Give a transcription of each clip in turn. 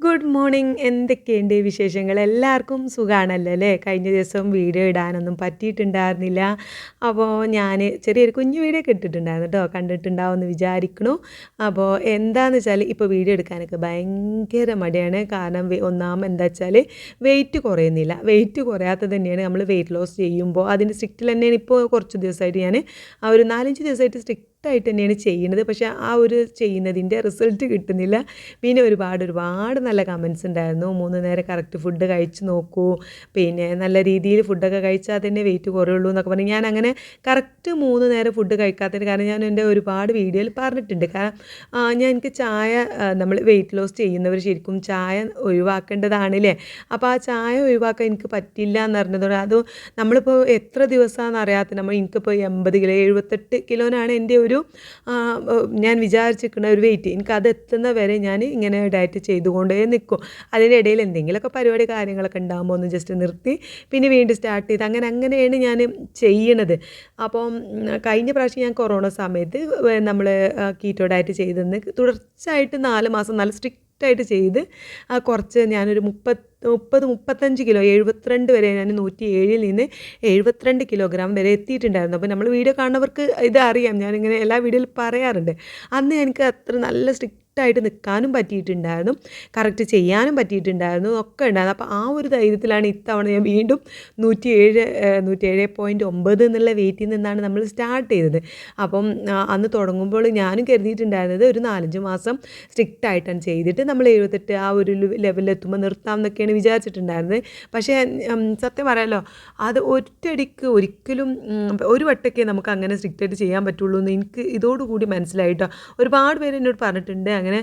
Good morning എന്തൊക്കെയുണ്ട് വിശേഷങ്ങൾ? എല്ലാവർക്കും സുഖമാണല്ലോ അല്ലേ? കഴിഞ്ഞ ദിവസം വീഡിയോ ഇടാനൊന്നും പറ്റിയിട്ടുണ്ടായിരുന്നില്ല. അപ്പോൾ ഞാൻ ചെറിയൊരു കുഞ്ഞു വീഡിയോ ഒക്കെ ഇട്ടിട്ടുണ്ടായിരുന്നു കേട്ടോ കണ്ടിട്ടുണ്ടാവുമെന്ന് വിചാരിക്കണു. അപ്പോൾ എന്താണെന്ന് വെച്ചാൽ ഇപ്പോൾ വീഡിയോ എടുക്കാനൊക്കെ ഭയങ്കര മടിയാണ്. കാരണം ഒന്നാം എന്താ വെച്ചാൽ വെയിറ്റ് കുറയുന്നില്ല. വെയിറ്റ് കുറയാത്തത് തന്നെയാണ് നമ്മൾ വെയിറ്റ് ലോസ് ചെയ്യുമ്പോൾ അതിന്റെ സ്ട്രിക്റ്റിൽ തന്നെയാണ് ഇപ്പോൾ കുറച്ച് ദിവസമായിട്ട് ഞാൻ ആ ഒരു നാലഞ്ച് ദിവസമായിട്ട് സ്ട്രിക്റ്റ് ആയിട്ട് തന്നെയാണ് ചെയ്യുന്നത്. പക്ഷേ ആ ഒരു ചെയ്യുന്നതിന്റെ റിസൾട്ട് കിട്ടുന്നില്ല. പിന്നെ ഒരുപാട് ഒരുപാട് നല്ല കമൻസ് ഉണ്ടായിരുന്നു. മൂന്ന് നേരം കറക്റ്റ് ഫുഡ് കഴിച്ച് നോക്കൂ. പിന്നെ നല്ല രീതിയിൽ ഫുഡൊക്കെ കഴിച്ചാൽ തന്നെ വെയിറ്റ് കുറയുള്ളൂ എന്നൊക്കെ പറഞ്ഞ് ഞാൻ അങ്ങനെ കറക്റ്റ് മൂന്ന് നേരം ഫുഡ് കഴിക്കാത്തതിന് കാരണം ഞാൻ എന്റെ ഒരുപാട് വീഡിയോയിൽ പറഞ്ഞിട്ടുണ്ട്. കാരണം ഞാൻ എനിക്ക് ചായ നമ്മൾ വെയിറ്റ് ലോസ് ചെയ്യുന്നവർ ശരിക്കും ചായ ഒഴിവാക്കേണ്ടതാണല്ലേ അപ്പോൾ ആ ചായ ഒഴിവാക്കാൻ എനിക്ക് പറ്റില്ല എന്ന് പറഞ്ഞതോടെ അത് നമ്മളിപ്പോൾ എത്ര ദിവസമാണെന്ന് അറിയാത്ത നമ്മൾ എനിക്കിപ്പോൾ എൺപത് കിലോ എഴുപത്തെട്ട് കിലോനാണ് എന്റെ ഒരു ഏഹ്, ഞാൻ വിചാരിച്ചിരിക്കുന്ന ഒരു വെയിറ്റ് എനിക്ക് അത് എത്തുന്ന വരെ ഞാൻ ഇങ്ങനെ ഡയറ്റ് ചെയ്തുകൊണ്ടേ നിൽക്കും. അതിന്റെ ഇടയിൽ എന്തെങ്കിലുമൊക്കെ പരിപാടി കാര്യങ്ങളൊക്കെ ഉണ്ടാകുമ്പോൾ ഒന്ന് ജസ്റ്റ് നിർത്തി പിന്നെ വീണ്ടും സ്റ്റാർട്ട് ചെയ്ത് അങ്ങനെ അങ്ങനെയാണ് ഞാൻ ചെയ്യണത്. അപ്പം കഴിഞ്ഞ പ്രാവശ്യം ഞാൻ കൊറോണ സമയത്ത് നമ്മൾ കീറ്റോ ഡയറ്റ് ചെയ്തെന്ന് തുടർച്ചയായിട്ട് നാല് മാസം നല്ല സ്ട്രിക്റ്റ് ആയിട്ട് ചെയ്ത് ആ കുറച്ച് ഞാനൊരു മുപ്പത് മുപ്പത് മുപ്പത്തഞ്ച് കിലോ എഴുപത്തിരണ്ട് വരെ ഞാൻ നൂറ്റി ഏഴിൽ നിന്ന് എഴുപത്തിരണ്ട് കിലോഗ്രാം വരെ എത്തിയിട്ടുണ്ടായിരുന്നു. അപ്പോൾ നമ്മൾ വീഡിയോ കാണുന്നവർക്ക് ഇത് അറിയാം. ഞാനിങ്ങനെ എല്ലാ വീഡിയോയിൽ പറയാറുണ്ട്. അന്ന് എനിക്ക് അത്ര നല്ല സ്ട്രിക്റ്റ് ആയിട്ട് നിൽക്കാനും പറ്റിയിട്ടുണ്ടായിരുന്നു. കറക്റ്റ് ചെയ്യാനും പറ്റിയിട്ടുണ്ടായിരുന്നു. ഒക്കെ ഉണ്ടായിരുന്നു. അപ്പോൾ ആ ഒരു ധൈര്യത്തിലാണ് ഇത്തവണ ഞാൻ വീണ്ടും നൂറ്റി ഏഴ് നൂറ്റി ഏഴ് പോയിന്റ് ഒമ്പത് എന്നുള്ള വെയിറ്റിൽ നിന്നാണ് നമ്മൾ സ്റ്റാർട്ട് ചെയ്തത്. അപ്പം അന്ന് തുടങ്ങുമ്പോൾ ഞാനും കരുതിയിട്ടുണ്ടായിരുന്നത് ഒരു നാലഞ്ച് മാസം സ്ട്രിക്റ്റ് ആയിട്ടാണ് ചെയ്തിട്ട് നമ്മൾ എഴുപത്തെട്ട് ആ ഒരു ലെവലിൽ എത്തുമ്പോൾ നിർത്താം എന്നൊക്കെയാണ് വിചാരിച്ചിട്ടുണ്ടായിരുന്നത്. പക്ഷേ സത്യം പറയാലോ അത് ഒറ്റയടിക്ക് ഒരിക്കലും ഒരു വട്ടമൊക്കെ നമുക്ക് അങ്ങനെ സ്ട്രിക്റ്റായിട്ട് ചെയ്യാൻ പറ്റുള്ളൂ എന്ന് എനിക്ക് ഇതോടുകൂടി മനസ്സിലായിട്ടോ ഒരുപാട് പേര് എന്നോട് പറഞ്ഞിട്ടുണ്ട്. അങ്ങനെ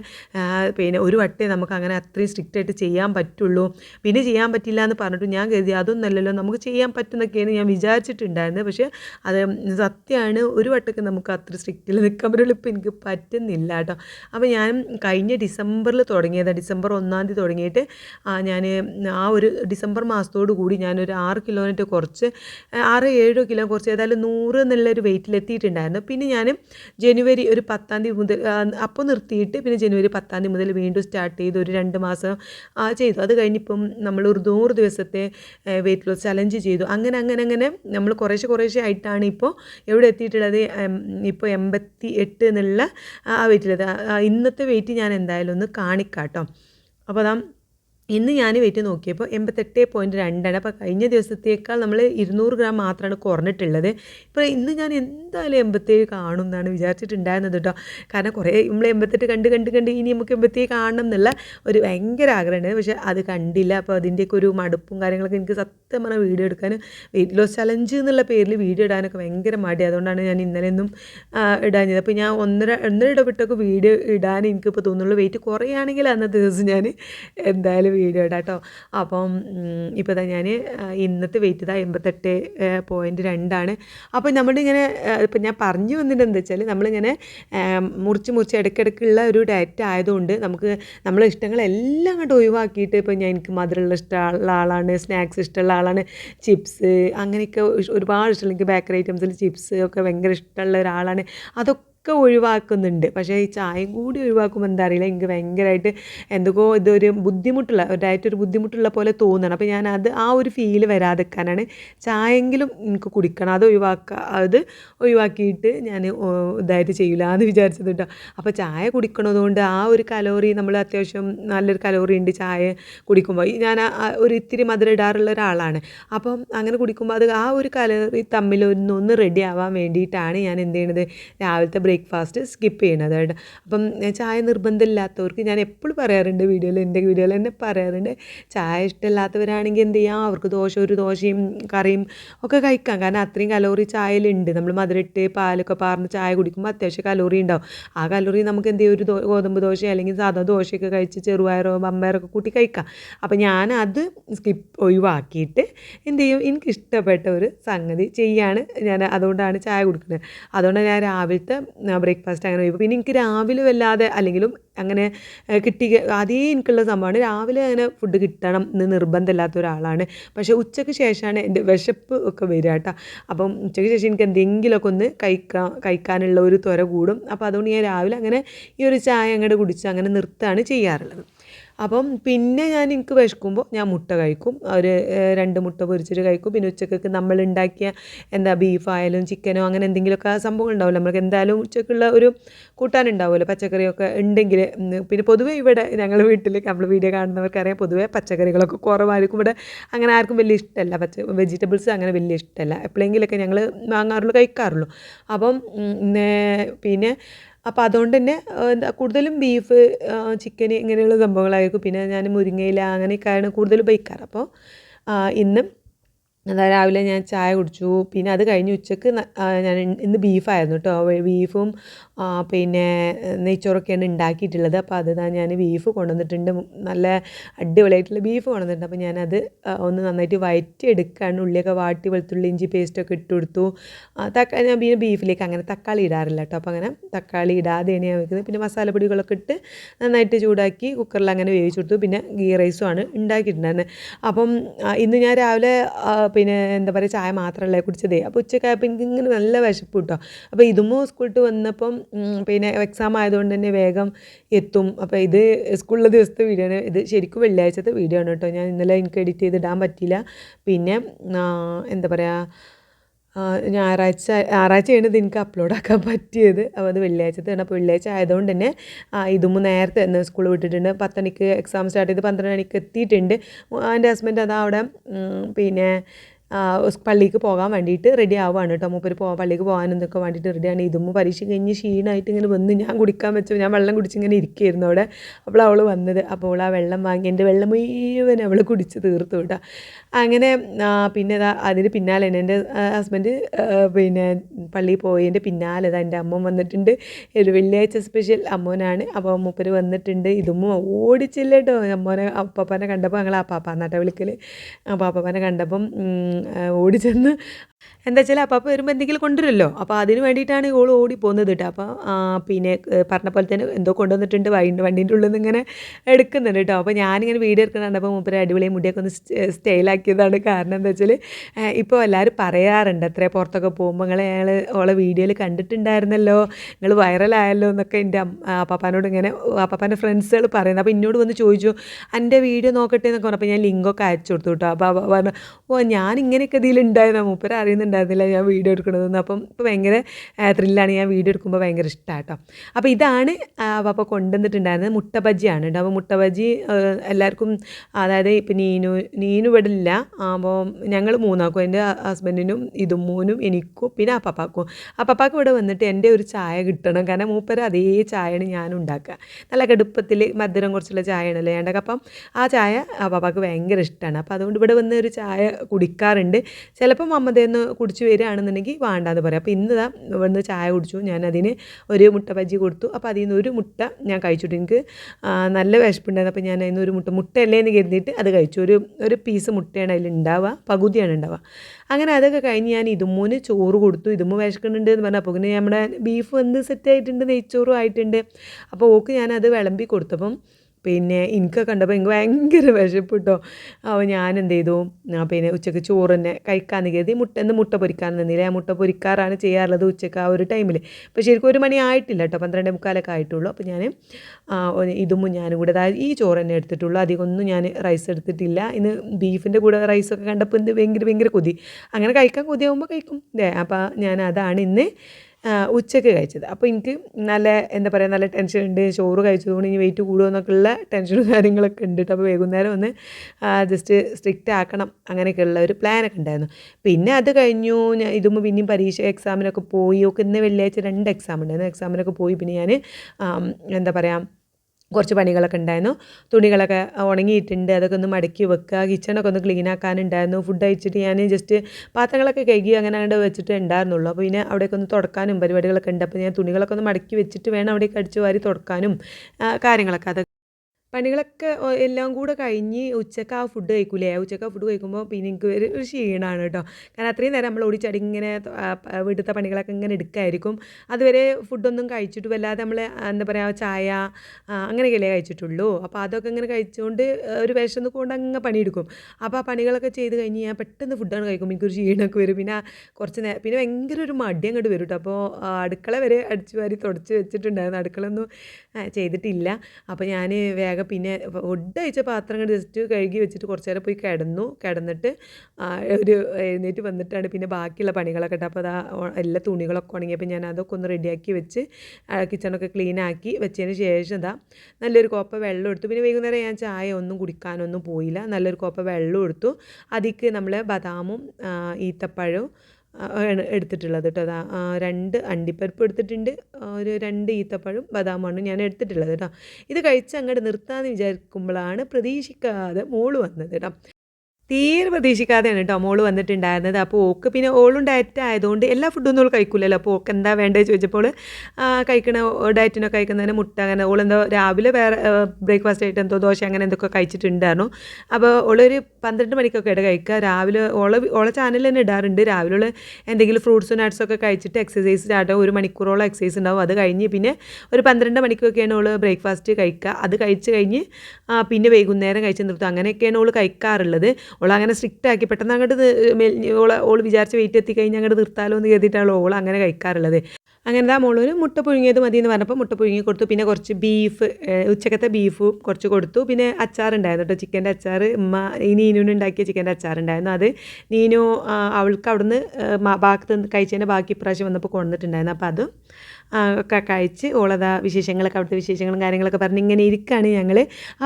പിന്നെ ഒരു വട്ടേ നമുക്ക് അങ്ങനെ അത്രയും സ്ട്രിക്റ്റ് ആയിട്ട് ചെയ്യാൻ പറ്റുള്ളൂ. പിന്നെ ചെയ്യാൻ പറ്റില്ല എന്ന് പറഞ്ഞിട്ട് ഞാൻ കരുതി അതൊന്നല്ലല്ലോ നമുക്ക് ചെയ്യാൻ പറ്റുന്നൊക്കെയാണ് ഞാൻ വിചാരിച്ചിട്ടുണ്ടായിരുന്നത് പക്ഷേ അത് സത്യമാണ് ഒരു വട്ടമൊക്കെ നമുക്ക് അത്ര സ്ട്രിക്റ്റിൽ നിൽക്കാൻ പറ്റുള്ളൂ. ഇപ്പോൾ എനിക്ക് പറ്റുന്നില്ല കേട്ടോ. അപ്പോൾ ഞാൻ കഴിഞ്ഞ ഡിസംബറിൽ തുടങ്ങിയതാണ് ഡിസംബർ ഒന്നാം തീയതി തുടങ്ങിയിട്ട് ഞാൻ ആ ഒരു ഡിസംബർ മാസത്തോടു കൂടി ഞാനൊരു ആറ് കിലോമീറ്റർ കുറച്ച് ആറ് ഏഴോ കിലോ കുറച്ച് ഏതായാലും നൂറ് എന്നുള്ളൊരു വെയിറ്റിലെത്തിയിട്ടുണ്ടായിരുന്നു. പിന്നെ ഞാൻ ജനുവരി ഒരു പത്താം തീയതി മുതൽ അപ്പോൾ നിർത്തിയിട്ട് പിന്നെ ജനുവരി പത്താം തീയതി മുതൽ വീണ്ടും സ്റ്റാർട്ട് ചെയ്ത് ഒരു രണ്ട് മാസം ചെയ്തു. അത് കഴിഞ്ഞിപ്പം നമ്മൾ ഒരു നൂറ് ദിവസത്തെ വെയിറ്റ് ലോസ് ചലഞ്ച് ചെയ്തു. അങ്ങനെ അങ്ങനെ അങ്ങനെ നമ്മൾ കുറേശ്ശെ കുറേശ്ശെ ആയിട്ടാണ് ഇപ്പോൾ എവിടെ എത്തിയിട്ടുള്ളത്? ഇപ്പോൾ എൺപത്തി എട്ട് എന്നുള്ള ആ വെയിറ്റിലത് ഇന്നത്തെ വെയിറ്റ് ഞാൻ എന്തായാലും ഒന്ന് കാണിക്കാം കേട്ടോ അപ്പോൾ അതാ ഇന്ന് ഞാൻ വെയിറ്റ് നോക്കിയപ്പോൾ എൺപത്തെട്ട് പോയിന്റ് രണ്ടാണ്. അപ്പോൾ കഴിഞ്ഞ ദിവസത്തേക്കാൾ നമ്മൾ ഇരുന്നൂറ് ഗ്രാം മാത്രമാണ് കുറഞ്ഞിട്ടുള്ളത്. ഇപ്പോൾ ഇന്ന് ഞാൻ എന്തായാലും എൺപത്തേഴ് കാണും എന്നാണ് വിചാരിച്ചിട്ടുണ്ടായിരുന്നത് കേട്ടോ കാരണം കുറേ നമ്മൾ എൺപത്തെട്ട് കണ്ട് കണ്ട് കണ്ട് ഇനി നമുക്ക് എൺപത്തേഴ് കാണണം എന്നുള്ള ഒരു ഭയങ്കര ആഗ്രഹമുണ്ട് പക്ഷേ അത് കണ്ടില്ല. അപ്പോൾ അതിന്റെയൊക്കെ ഒരു മടുപ്പും കാര്യങ്ങളൊക്കെ എനിക്ക് സത്യം പറഞ്ഞാൽ വീഡിയോ എടുക്കാൻ വെയിറ്റ് ലോസ് ചലഞ്ച് എന്നുള്ള പേരിൽ വീഡിയോ ഇടാനൊക്കെ ഭയങ്കര മടി. അതുകൊണ്ടാണ് ഞാൻ ഇന്നലെയൊന്നും ഇടാഞ്ഞത്. അപ്പോൾ ഞാൻ ഒന്നര ഒന്നര ഇടപെട്ടൊക്കെ വീഡിയോ ഇടാൻ എനിക്കിപ്പോൾ തോന്നുന്നുള്ളൂ. വെയിറ്റ് കുറയുകയാണെങ്കിൽ അന്നത്തെ ദിവസം ഞാൻ എന്തായാലും വീഡിയോ ഇടാം കേട്ടോ അപ്പം ഇപ്പോൾ തന്നെ ഞാൻ ഇന്നത്തെ വെയിറ്റ് ഇതാ എൺപത്തെട്ട് പോയിന്റ് രണ്ടാണ്. അപ്പോൾ നമ്മളിങ്ങനെ ഇപ്പം ഞാൻ പറഞ്ഞു വന്നിട്ട് എന്താ വെച്ചാൽ നമ്മളിങ്ങനെ മുറിച്ച് മുറിച്ച് ഇടയ്ക്കിടയ്ക്കുള്ള ഒരു ഡയറ്റ് ആയതുകൊണ്ട് നമുക്ക് നമ്മളെ ഇഷ്ടങ്ങളെല്ലാം അങ്ങോട്ട് ഒഴിവാക്കിയിട്ട് ഇപ്പോൾ ഞാൻ എനിക്ക് മധുരമുള്ള ഇഷ്ടമുള്ള ആളാണ് സ്നാക്സ് ഇഷ്ടമുള്ള ആളാണ് ചിപ്സ് അങ്ങനെയൊക്കെ ഒരുപാട് ഇഷ്ടമുള്ള എനിക്ക് ബേക്കറി ഐറ്റംസിൽ ചിപ്സ് ഒക്കെ ഭയങ്കര ഇഷ്ടമുള്ള ഒരാളാണ്. അതൊക്കെ ഒക്കെ ഒഴിവാക്കുന്നുണ്ട്. പക്ഷേ ഈ ചായയും കൂടി ഒഴിവാക്കുമ്പോൾ എന്താ അറിയില്ല എനിക്ക് ഭയങ്കരമായിട്ട് എന്തൊക്കെയോ ഇതൊരു ബുദ്ധിമുട്ടുള്ള ഒരു ഡയറ്റ് ഒരു ബുദ്ധിമുട്ടുള്ള പോലെ തോന്നണം. അപ്പോൾ ഞാൻ അത് ആ ഒരു ഫീൽ വരാതെക്കാനാണ് ചായെങ്കിലും എനിക്ക് കുടിക്കണം. അത് ഒഴിവാക്കുക അത് ഒഴിവാക്കിയിട്ട് ഞാൻ ഇതായിട്ട് ചെയ്യില്ല എന്ന് വിചാരിച്ചത് കേട്ടോ. അപ്പോൾ ചായ കുടിക്കണതുകൊണ്ട് ആ ഒരു കലോറി നമ്മൾ അത്യാവശ്യം നല്ലൊരു കലോറി ഉണ്ട് ചായ കുടിക്കുമ്പോൾ ഞാൻ ഒരു ഇത്തിരി മധുരം ഇടാറുള്ള ഒരാളാണ്. അപ്പം അങ്ങനെ കുടിക്കുമ്പോൾ അത് ആ ഒരു കലോറി തമ്മിൽ ഒന്ന് ഒന്ന് റെഡി ആവാൻ വേണ്ടിയിട്ടാണ് ഞാൻ എന്ത് ചെയ്യണത്. രാവിലത്തെ ബ്രേക്ക്ഫാസ്റ്റ് സ്കിപ്പ് ചെയ്യണത് കേട്ടോ അപ്പം ചായ നിർബന്ധമില്ലാത്തവർക്ക് ഞാൻ എപ്പോഴും പറയാറുണ്ട് വീഡിയോയിൽ എന്റെ വീഡിയോയിൽ തന്നെ പറയാറുണ്ട്. ചായ ഇഷ്ടമില്ലാത്തവരാണെങ്കിൽ എന്ത് ചെയ്യാം? അവർക്ക് ദോശ ഒരു ദോശയും കറിയും ഒക്കെ കഴിക്കാം. കാരണം അത്രയും കലോറി ചായയിലുണ്ട്. നമ്മൾ മധുരട്ട് പാലൊക്കെ പാർന്ന് ചായ കുടിക്കുമ്പോൾ അത്യാവശ്യം കലോറി ഉണ്ടാവും. ആ കലോറി നമുക്ക് എന്ത് ചെയ്യും? ഒരു ഗോതമ്പ് ദോശ അല്ലെങ്കിൽ സാധാ ദോശയൊക്കെ കഴിച്ച് ചെറുപയറോ ബമ്പയറൊക്കെ കൂട്ടി കഴിക്കാം. അപ്പം ഞാൻ അത് സ്കിപ്പ് ഒഴിവാക്കിയിട്ട് എന്ത് ചെയ്യും? എനിക്ക് ഇഷ്ടപ്പെട്ട ഒരു സംഗതി ചെയ്യാണ്. ഞാൻ അതുകൊണ്ടാണ് ചായ കുടിക്കുന്നത്. അതുകൊണ്ട് ഞാൻ രാവിലത്തെ ബ്രേക്ക്ഫാസ്റ്റ് അങ്ങനെ പോയി പിന്നെ എനിക്ക് രാവിലെ വല്ലാതെ അല്ലെങ്കിലും അങ്ങനെ കിട്ടി അതേ എനിക്കുള്ള സംഭവമാണ്. രാവിലെ അങ്ങനെ ഫുഡ് കിട്ടണം എന്ന് നിർബന്ധമില്ലാത്ത ഒരാളാണ്. പക്ഷേ ഉച്ചയ്ക്ക് ശേഷമാണ് എന്റെ വിശപ്പ് ഒക്കെ വരിക കേട്ടോ അപ്പം ഉച്ചയ്ക്ക് ശേഷം എനിക്ക് എന്തെങ്കിലുമൊക്കെ ഒന്ന് കഴിക്കാൻ കഴിക്കാനുള്ള ഒരു ത്വര കൂടും. അപ്പോൾ അതുകൊണ്ട് ഞാൻ രാവിലെ അങ്ങനെ ഈ ഒരു ചായ അങ്ങോട്ട് കുടിച്ച് അങ്ങനെ നിർത്തുകയാണ് ചെയ്യാറുള്ളത്. അപ്പം പിന്നെ ഞാൻ എനിക്ക് വിശക്കുമ്പോൾ ഞാൻ മുട്ട കഴിക്കും. ഒരു രണ്ട് മുട്ട പൊരിച്ചിട്ട് കഴിക്കും. പിന്നെ ഉച്ചക്കൊക്കെ നമ്മൾ ഉണ്ടാക്കിയ എന്താ ബീഫായാലും ചിക്കനോ അങ്ങനെ എന്തെങ്കിലുമൊക്കെ സംഭവം ഉണ്ടാവില്ല നമുക്ക് എന്തായാലും ഉച്ചക്കുള്ള ഒരു കൂട്ടാനുണ്ടാവുമല്ലോ പച്ചക്കറിയൊക്കെ ഉണ്ടെങ്കിൽ പിന്നെ പൊതുവേ ഇവിടെ ഞങ്ങൾ വീട്ടിൽ നമ്മൾ വീഡിയോ കാണുന്നവർക്കറിയാം പൊതുവേ പച്ചക്കറികളൊക്കെ കുറവായിരിക്കും. ഇവിടെ അങ്ങനെ ആർക്കും വലിയ ഇഷ്ടമല്ല. പച്ച വെജിറ്റബിൾസ് അങ്ങനെ വലിയ ഇഷ്ടമല്ല. എപ്പോഴെങ്കിലൊക്കെ ഞങ്ങൾ വാങ്ങാറുള്ളൂ കഴിക്കാറുള്ളൂ. അപ്പം പിന്നെ അപ്പോൾ അതുകൊണ്ട് തന്നെ കൂടുതലും ബീഫ് ചിക്കൻ ഇങ്ങനെയുള്ള സംഭവങ്ങളായിരിക്കും. പിന്നെ ഞാൻ മുരിങ്ങയില അങ്ങനെയൊക്കെയാണ് കൂടുതൽ ഉപയോഗിക്കാറ്. അപ്പോൾ ഇന്ന് അതാ രാവിലെ ഞാൻ ചായ കുടിച്ചു. പിന്നെ അത് കഴിഞ്ഞ് ഉച്ചയ്ക്ക് ഞാൻ ഇന്ന് ബീഫായിരുന്നു കേട്ടോ ബീഫും പിന്നെ നെയ്ച്ചോറൊക്കെയാണ് ഉണ്ടാക്കിയിട്ടുള്ളത് അപ്പോൾ അത് ഞാൻ ബീഫ് കൊണ്ടുവന്നിട്ടുണ്ട്. നല്ല അടിപൊളിയായിട്ടുള്ള ബീഫ് കൊണ്ടുവന്നിട്ടുണ്ട്. അപ്പോൾ ഞാനത് ഒന്ന് നന്നായിട്ട് വയറ്റി എടുക്കാണ്. ഉള്ളിയൊക്കെ വാട്ടി വെളുത്തുള്ളി ഇഞ്ചി പേസ്റ്റൊക്കെ ഇട്ട് കൊടുത്തു. തക്കാളി ഞാൻ പിന്നെ ബീഫിലേക്ക് അങ്ങനെ തക്കാളി ഇടാറില്ല കേട്ടോ അപ്പോൾ അങ്ങനെ തക്കാളി ഇടാതെയാണ് ഞാൻ വെക്കുന്നത്. പിന്നെ മസാലപ്പൊടികളൊക്കെ ഇട്ട് നന്നായിട്ട് ചൂടാക്കി കുക്കറിൽ അങ്ങനെ വേവിച്ചു കൊടുത്തു. പിന്നെ ഗീ റൈസും ആണ് ഉണ്ടാക്കിയിട്ടുണ്ടായിരുന്നത് അപ്പം ഇന്ന് ഞാൻ രാവിലെ പിന്നെ എന്താ പറയുക ചായ മാത്രമല്ല കുടിച്ചതേ. അപ്പോൾ ഉച്ചക്കായപ്പോൾ എനിക്ക് ഇങ്ങനെ നല്ല വിശപ്പ് കിട്ടും അപ്പോൾ ഇതുമോ സ്കൂളിട്ട് വന്നപ്പം പിന്നെ എക്സാം ആയതുകൊണ്ട് തന്നെ വേഗം എത്തും. അപ്പോൾ ഇത് സ്കൂളിലെ ദിവസത്തെ വീഡിയോ ആണ്. ഇത് ശരിക്കും വെള്ളിയാഴ്ചത്തെ വീഡിയോ ആണ് കേട്ടോ. ഞാൻ ഇന്നലെ എനിക്ക് എഡിറ്റ് ചെയ്തിടാൻ പറ്റിയില്ല. പിന്നെ എന്താ പറയുക ഞായറാഴ്ച ഞായറാഴ്ചയാണ് ഇത് എനിക്ക് അപ്ലോഡ് ആക്കാൻ പറ്റിയത് അപ്പോൾ അത് വെള്ളിയാഴ്ചത്തെയാണ്. അപ്പോൾ വെള്ളിയാഴ്ച ആയതുകൊണ്ട് തന്നെ ഇതും നേരത്തെ തന്നെ സ്കൂൾ വിട്ടിട്ടുണ്ട്. പത്തണിക്ക് എക്സാം സ്റ്റാർട്ട് ചെയ്ത് പന്ത്രണ്ട് മണിക്ക് എത്തിയിട്ടുണ്ട്. എന്റെ ഹസ്ബൻഡ് അതാ അവിടെ പിന്നെ പള്ളിക്ക് പോകാൻ വേണ്ടിയിട്ട് റെഡി ആവുകയാണ് കേട്ടോ. മൂപ്പര് പോകാൻ പള്ളിക്ക് പോകാനെന്നൊക്കെ വേണ്ടിയിട്ട് റെഡിയാണ് ഇതും പരീക്ഷ കഴിഞ്ഞ് ക്ഷീണമായിട്ട് ഇങ്ങനെ വന്ന് ഞാൻ കുടിക്കാൻ വെച്ചു ഞാൻ വെള്ളം കുടിച്ചിങ്ങനെ ഇരിക്കുകയായിരുന്നു അവിടെ. അപ്പോൾ അവൾ വന്നത്. അപ്പോൾ ആ വെള്ളം വാങ്ങി എന്റെ വെള്ളം മുഴുവൻ അവൾ കുടിച്ച് തീർത്തു കേട്ടോ. അങ്ങനെ പിന്നെ അതിന് പിന്നാലെ തന്നെ എന്റെ ഹസ്ബൻഡ് പിന്നെ പള്ളിയിൽ പോയതിന്റെ പിന്നാലെ ഇതാ എന്റെ അമ്മ വന്നിട്ടുണ്ട്. ഒരു വെള്ളിയാഴ്ച സ്പെഷ്യൽ അമ്മോനാണ്. അപ്പോൾ മൂപ്പര് വന്നിട്ടുണ്ട്. ഇതുമ്മ ഓടിച്ചില്ല കേട്ടോ. അമ്മോനെ അപ്പാപ്പാനെ കണ്ടപ്പോൾ ഞങ്ങൾ അപ്പാപ്പ എന്നാട്ടാ വിളിക്കൽ അപ്പോൾ അപ്പാപ്പാനെ കണ്ടപ്പം ഓടിച്ചെന്ന് എന്താ വെച്ചാൽ അപ്പാപ്പ വരുമ്പോൾ എന്തെങ്കിലും കൊണ്ടുവരുമല്ലോ. അപ്പോൾ അതിന് വേണ്ടിയിട്ടാണ് ഓൾ ഓടി പോകുന്നത് കേട്ടോ. അപ്പോൾ പിന്നെ പറഞ്ഞ പോലെ തന്നെ എന്തോ കൊണ്ടുവന്നിട്ടുണ്ട്. വൈകിട്ട് വണ്ടീന്റെ ഉള്ളിൽ നിന്ന് ഇങ്ങനെ എടുക്കുന്നുണ്ട് കേട്ടോ. അപ്പോൾ ഞാനിങ്ങനെ വീഡിയോ എടുക്കുന്നുണ്ട് അപ്പോൾ മൂപ്പര് അടിപൊളി മുടിയൊക്കെ ഒന്ന് സ്റ്റൈലാക്കിയതാണ് കാരണം എന്താ വെച്ചാൽ ഇപ്പോൾ എല്ലാവരും പറയാറുണ്ട് അത്ര പുറത്തൊക്കെ പോകുമ്പോൾ നിങ്ങൾ ഞങ്ങൾ ഓളെ വീഡിയോയിൽ കണ്ടിട്ടുണ്ടായിരുന്നല്ലോ നിങ്ങൾ വൈറലായല്ലോ എന്നൊക്കെ എന്റെ അപ്പാപ്പാനോട് ഇങ്ങനെ അപ്പാപ്പാന്റെ ഫ്രണ്ട്സുകൾ പറയുന്നത്. അപ്പോൾ എന്നോട് വന്ന് ചോദിച്ചു എന്റെ വീഡിയോ നോക്കട്ടെ എന്നൊക്കെ പറഞ്ഞപ്പോൾ ഞാൻ ലിങ്കൊക്കെ അയച്ചു കൊടുത്തു കേട്ടോ. അപ്പോൾ അപ്പ പറഞ്ഞു ഓ ഞാൻ ഇങ്ങനെയൊക്കെ ഇതിലുണ്ടായിരുന്നു മൂപ്പര് അറിയുന്നുണ്ടായിരുന്നില്ല ഞാൻ വീഡിയോ എടുക്കണതെന്ന് അപ്പം ഇപ്പോൾ ഭയങ്കര ത്രില്ലാണ് ഞാൻ വീഡിയോ എടുക്കുമ്പോൾ ഭയങ്കര ഇഷ്ടമാണ് കേട്ടോ. അപ്പോൾ ഇതാണ് അപ്പോൾ കൊണ്ടുവന്നിട്ടുണ്ടായിരുന്നത് മുട്ട ബജിയാണ് കേട്ടോ. അപ്പോൾ മുട്ട ബജി എല്ലാവർക്കും അതായത് ഇപ്പം നീനു നീനു ഇവിടെ അപ്പോൾ ഞങ്ങൾ മൂന്നാക്കും എന്റെ ഹസ്ബൻഡിനും ഇതും മൂന്നും എനിക്കും പിന്നെ ആ പപ്പാക്കും ആ പപ്പാക്ക് ഇവിടെ വന്നിട്ട് എന്റെ ഒരു ചായ കിട്ടണം. കാരണം മൂപ്പര് അതേ ചായയാണ് ഞാൻ ഉണ്ടാക്കുക. നല്ല കടുപ്പത്തിൽ മധുരം കുറച്ചുള്ള ചായയാണല്ലോ ഉണ്ടാക്കുക അപ്പം ആ ചായ ആ പപ്പാക്ക് ഭയങ്കര ഇഷ്ടമാണ് അപ്പോൾ അതുകൊണ്ട് ഇവിടെ വന്ന് ഒരു ചായ കുടിക്കാറുണ്ട്. ചിലപ്പോൾ മമ്മതേന്ന് കുടിച്ച് വരികയാണെന്നുണ്ടെങ്കിൽ വേണ്ടാന്ന് പറയാം. അപ്പോൾ ഇന്ന് ഇവിടുന്ന് ചായ കുടിച്ചു. ഞാൻ അതിന് ഒരു മുട്ട ബജ്ജി കൊടുത്തു. അപ്പോൾ അതിൽ നിന്ന് ഒരു മുട്ട ഞാൻ കഴിച്ചിട്ട് എനിക്ക് നല്ല വിശപ്പുണ്ടായിരുന്നു. അപ്പോൾ ഞാൻ അതിൽ നിന്ന് ഒരു മുട്ട മുട്ടയല്ലേ എന്ന് കരുതിയിട്ട് അത് കഴിച്ചു. ഒരു ഒരു പീസ് മുട്ടയാണ് അതിൽ ഉണ്ടാവുക പകുതിയാണ് ഉണ്ടാവുക. അങ്ങനെ അതൊക്കെ കഴിഞ്ഞ് ഞാൻ ഇതുമൂന്ന് ചോറ് കൊടുത്തു. ഇതുമ്മ വിശക്കുന്നുണ്ട് എന്ന് പറഞ്ഞപ്പോൾ പിന്നെ നമ്മുടെ ബീഫ് വന്ന് സെറ്റ് ആയിട്ടുണ്ട് നെയ്ച്ചോറും ആയിട്ടുണ്ട്. അപ്പോൾ ഓക്ക് ഞാനത് വിളമ്പി കൊടുത്തപ്പം പിന്നെ എനിക്ക് കണ്ടപ്പോൾ എനിക്ക് ഭയങ്കര വിശപ്പ് കേട്ടോ അപ്പോൾ ഞാൻ എന്ത് ചെയ്തു? പിന്നെ ഉച്ചയ്ക്ക് ചോറ് തന്നെ കഴിക്കാമെന്ന് കരുതി മുട്ട എന്ന് മുട്ട പൊരിക്കാൻ നിന്നില്ല. മുട്ട പൊരിക്കാറാണ് ചെയ്യാറുള്ളത് ഉച്ചയ്ക്ക് ആ ഒരു ടൈമിൽ അപ്പോൾ ശരിക്കും ഒരു മണി ആയിട്ടില്ല കേട്ടോ പന്ത്രണ്ട് മുക്കാലൊക്കെ ആയിട്ടുള്ളൂ. അപ്പോൾ ഞാൻ ഇതും ഞാനും കൂടെ ഈ ചോറ് തന്നെ എടുത്തിട്ടുള്ളൂ. അധികം ഒന്നും ഞാൻ റൈസ് എടുത്തിട്ടില്ല. ഇന്ന് ബീഫിന്റെ കൂടെ റൈസൊക്കെ കണ്ടപ്പോൾ എന്ത് ഭയങ്കര ഭയങ്കര കൊതി. അങ്ങനെ കഴിക്കാൻ കൊതിയാകുമ്പോൾ കഴിക്കും. അല്ലേ അപ്പോൾ ഞാൻ അതാണ് ഇന്ന് ഉച്ചയ്ക്ക് കഴിച്ചത്. അപ്പോൾ എനിക്ക് നല്ല എന്താ പറയുക നല്ല ടെൻഷൻ ഉണ്ട്. ചോറ് കഴിച്ചതുകൊണ്ട് ഇനി വെയിറ്റ് കൂടുമെന്നൊക്കെ ഉള്ള ടെൻഷനും കാര്യങ്ങളൊക്കെ ഉണ്ട് കേട്ടോ അപ്പോൾ വൈകുന്നേരം ഒന്ന് ജസ്റ്റ് സ്ട്രിക്റ്റ് ആക്കണം അങ്ങനെയൊക്കെയുള്ള ഒരു പ്ലാനൊക്കെ ഉണ്ടായിരുന്നു. പിന്നെ അത് കഴിഞ്ഞു. ഞാൻ ഇതും പിന്നെയും പരീക്ഷ എക്സാമിനൊക്കെ പോയി. ഒക്കെ ഇന്ന് വെള്ളിയാഴ്ച രണ്ട് എക്സാം ഉണ്ടായിരുന്നു. എക്സാമിനൊക്കെ പോയി. പിന്നെ ഞാൻ എന്താ പറയുക കുറച്ച് പണികളൊക്കെ ഉണ്ടായിരുന്നു. തുണികളൊക്കെ ഉണങ്ങിയിട്ടുണ്ട്. അതൊക്കെ ഒന്ന് മടക്കി വെക്കുക. കിച്ചണൊക്കെ ഒന്ന് ക്ലീൻ ആക്കാനുണ്ടായിരുന്നു. ഫുഡ് കഴിച്ചിട്ട് ഞാൻ ജസ്റ്റ് പാത്രങ്ങളൊക്കെ കഴുകി അങ്ങനെ അങ്ങോട്ട് വെച്ചിട്ട് ഉണ്ടായിരുന്നുള്ളൂ. അപ്പോൾ പിന്നെ അവിടെയൊക്കെ ഒന്ന് തുടക്കാനും പരിപാടികളൊക്കെ ഉണ്ട്. അപ്പോൾ ഞാൻ തുണികളൊക്കെ ഒന്ന് മടക്കി വെച്ചിട്ട് വേണം അവിടേക്ക് അടിച്ചു വാരി തുടക്കാനും കാര്യങ്ങളൊക്കെ. അതൊക്കെ പണികളൊക്കെ എല്ലാം കൂടെ കഴിഞ്ഞ് ഉച്ചയ്ക്ക് ആ ഫുഡ് കഴിക്കൂലേ? ഉച്ചയ്ക്ക് ഫുഡ് കഴിക്കുമ്പോൾ പിന്നെ എനിക്ക് ഒരു ക്ഷീണമാണ് കേട്ടോ. കാരണം അത്രയും നേരം നമ്മൾ ഓടിച്ചടി ഇങ്ങനെ വീട്ടിലത്തെ പണികളൊക്കെ ഇങ്ങനെ എടുക്കായിരിക്കും. അതുവരെ ഫുഡൊന്നും കഴിച്ചിട്ട് വല്ലാതെ നമ്മൾ എന്താ പറയുക ചായ അങ്ങനെയൊക്കെയല്ലേ കഴിച്ചിട്ടുള്ളൂ. അപ്പോൾ അതൊക്കെ ഇങ്ങനെ കഴിച്ചുകൊണ്ട് ഒരു വിശന്ന് കൊണ്ട് അങ്ങ് പണിയെടുക്കും. അപ്പോൾ ആ പണികളൊക്കെ ചെയ്ത് കഴിഞ്ഞ് ഞാൻ പെട്ടെന്ന് ഫുഡാണ് കഴിക്കുമ്പോൾ എനിക്കൊരു ക്ഷീണമൊക്കെ വരും. പിന്നെ കുറച്ച് നേരം പിന്നെ ഭയങ്കര ഒരു മടി അങ്ങോട്ട് വരും കേട്ടോ. അപ്പോൾ അടുക്കള വരെ അടിച്ചു വാരി തുടച്ച് വെച്ചിട്ടുണ്ടായിരുന്നു. അടുക്കളൊന്നും ചെയ്തിട്ടില്ല. അപ്പോൾ ഞാൻ വേഗം വേഗം പിന്നെ ഫുഡ് പാത്രം കണ്ട് ജസ്റ്റ് കഴുകി വെച്ചിട്ട് കുറച്ച് നേരം പോയി കിടന്നു. കിടന്നിട്ട് ഒരു എഴുന്നേറ്റ് വന്നിട്ടാണ് പിന്നെ ബാക്കിയുള്ള പണികളൊക്കെ ഉണ്ട് അപ്പോൾ അതാ എല്ലാ തുണികളൊക്കെ ഉണങ്ങിയപ്പോൾ ഞാൻ അതൊക്കെ ഒന്ന് റെഡിയാക്കി വെച്ച് കിച്ചണൊക്കെ ക്ലീൻ ആക്കി വെച്ചതിന് ശേഷം ഇതാ നല്ലൊരു കോപ്പ വെള്ളം എടുത്തു. പിന്നെ വൈകുന്നേരം ഞാൻ ചായ ഒന്നും കുടിക്കാനൊന്നും പോയില്ല. നല്ലൊരു കോപ്പ വെള്ളം എടുത്തു. അതിക്ക് നമ്മൾ ബദാമും ഈത്തപ്പഴവും ആണ് എടുത്തിട്ടുള്ളത് കേട്ടോ. അതാ രണ്ട് അണ്ടിപ്പരിപ്പ് എടുത്തിട്ടുണ്ട്. ഒരു രണ്ട് ഈത്തപ്പഴം ബദാമാണ് ഞാൻ എടുത്തിട്ടുള്ളത് കേട്ടോ. ഇത് കഴിച്ച് അങ്ങോട്ട് നിർത്താമെന്ന് വിചാരിക്കുമ്പോഴാണ് പ്രതീക്ഷിക്കാതെ മോൾ വന്നത് കേട്ടോ. തീരെ പ്രതീക്ഷിക്കാതെയാണ് കേട്ടോ മോൾ വന്നിട്ടുണ്ടായിരുന്നത്. അപ്പോൾ ഓക്ക് പിന്നെ ഓളും ഡയറ്റ് ആയതുകൊണ്ട് എല്ലാ ഫുഡും ഓൾ കഴിക്കില്ലല്ലോ അപ്പോൾ ഓക്ക് എന്താ വേണ്ടത് ചോദിച്ചപ്പോൾ കഴിക്കണ ഡയറ്റിനൊക്കെ കഴിക്കുന്നതിന് മുട്ട അങ്ങനെ ഓളെന്തോ രാവിലെ വേറെ ബ്രേക്ക്ഫാസ്റ്റ് ആയിട്ട് എന്തോ ദോശ അങ്ങനെ എന്തൊക്കെ കഴിച്ചിട്ടുണ്ടായിരുന്നു. അപ്പോൾ ഓളൊരു പന്ത്രണ്ട് മണിക്കൊക്കെ ഇട കഴിക്കുക. രാവിലെ ഓളെ ഓളെ ചാനലിൽ തന്നെ ഇടാറുണ്ട്. രാവിലെ ഉള്ള എന്തെങ്കിലും ഫ്രൂട്ട്സും നട്ട്സൊക്കെ കഴിച്ചിട്ട് എക്സസൈസ് സ്റ്റാർട്ട് ഒരു മണിക്കൂറോളം എക്സസൈസ് ഉണ്ടാവും. അത് കഴിഞ്ഞ് പിന്നെ ഒരു പന്ത്രണ്ട് മണിക്കൊക്കെയാണ് ഓൾ ബ്രേക്ക്ഫാസ്റ്റ് കഴിക്കുക. അത് കഴിച്ച് കഴിഞ്ഞ് പിന്നെ വൈകുന്നേരം കഴിച്ച് നിർത്തും. അങ്ങനെയൊക്കെയാണ് ഓൾ കഴിക്കാറുള്ളത്. ഓൾ അങ്ങനെ സ്ട്രിക്റ്റ് ആക്കി പെട്ടെന്ന് അങ്ങോട്ട് ഓൾ ഓൾ വിചാരിച്ച് വെയിറ്റ് എത്തിക്കഴിഞ്ഞ് അങ്ങോട്ട് നിർത്താലോ എന്ന് കരുതിയിട്ടാണ് ഓൾ അങ്ങനെ കഴിക്കാറുള്ളത്. അങ്ങനെ ആ മോളൊരു മുട്ട പുഴുങ്ങിയത് മതി എന്ന് പറഞ്ഞപ്പോൾ മുട്ട പുഴുങ്ങി കൊടുത്തു. പിന്നെ കുറച്ച് ബീഫ് ഉച്ചക്കത്തെ ബീഫ് കുറച്ച് കൊടുത്തു. പിന്നെ അച്ചാറുണ്ടായിരുന്നു കേട്ടോ ചിക്കന്റെ അച്ചാർ ഉമ്മ ഈ നീനുവിന് ഉണ്ടാക്കിയ ചിക്കന്റെ അച്ചാറുണ്ടായിരുന്നു അത് നീനു അവൾക്ക് അവിടുന്ന് ബാക്കി കഴിച്ചതിന്റെ ബാക്കി ഇപ്രാവശ്യം വന്നപ്പോൾ കൊണ്ടുവന്നിട്ടുണ്ടായിരുന്നു. അപ്പോൾ അതും ഒക്കെ കഴിച്ച് ഓളത വിശേഷങ്ങളൊക്കെ അവിടുത്തെ വിശേഷങ്ങളും കാര്യങ്ങളൊക്കെ പറഞ്ഞ് ഇങ്ങനെ ഇരിക്കുകയാണ് ഞങ്ങൾ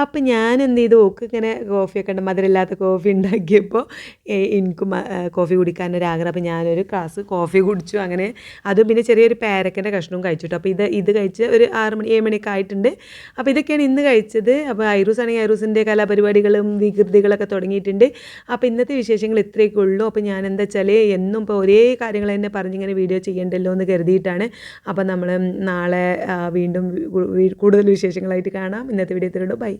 അപ്പം ഞാൻ എന്ത് ചെയ്തു? ഓക്ക് ഇങ്ങനെ കോഫിയൊക്കെ ഉണ്ട് മധുരമില്ലാത്ത കോഫി ഉണ്ടാക്കിയപ്പോൾ എനിക്കും കോഫി കുടിക്കാനൊരു ആഗ്രഹം. അപ്പോൾ ഞാനൊരു ഗ്ലാസ് കോഫി കുടിച്ചു അങ്ങനെ. അതും പിന്നെ ചെറിയൊരു പേരക്കന്റെ കഷ്ണവും കഴിച്ചു കേട്ടോ അപ്പോൾ ഇത് ഇത് കഴിച്ച് ഒരു ആറ് മണി ഏഴ് മണിയൊക്കെ ആയിട്ടുണ്ട്. അപ്പോൾ ഇതൊക്കെയാണ് ഇന്ന് കഴിച്ചത്. അപ്പോൾ ഐറൂസ് ആണെങ്കിൽ ഐറൂസിന്റെ കലാപരിപാടികളും വികൃതികളൊക്കെ തുടങ്ങിയിട്ടുണ്ട്. അപ്പോൾ ഇന്നത്തെ വിശേഷങ്ങൾ ഇത്രയൊക്കെ ഉള്ളൂ. അപ്പോൾ ഞാൻ എന്താ വെച്ചാൽ എന്നും ഇപ്പോൾ ഒരേ കാര്യങ്ങൾ തന്നെ പറഞ്ഞിങ്ങനെ വീഡിയോ ചെയ്യണ്ടല്ലോ എന്ന് കരുതിയിട്ടാണ്. അപ്പോൾ നമ്മൾ നാളെ വീണ്ടും കൂടുതൽ വിശേഷങ്ങളായിട്ട് കാണാം. ഇന്നത്തെ വീഡിയോ ബൈ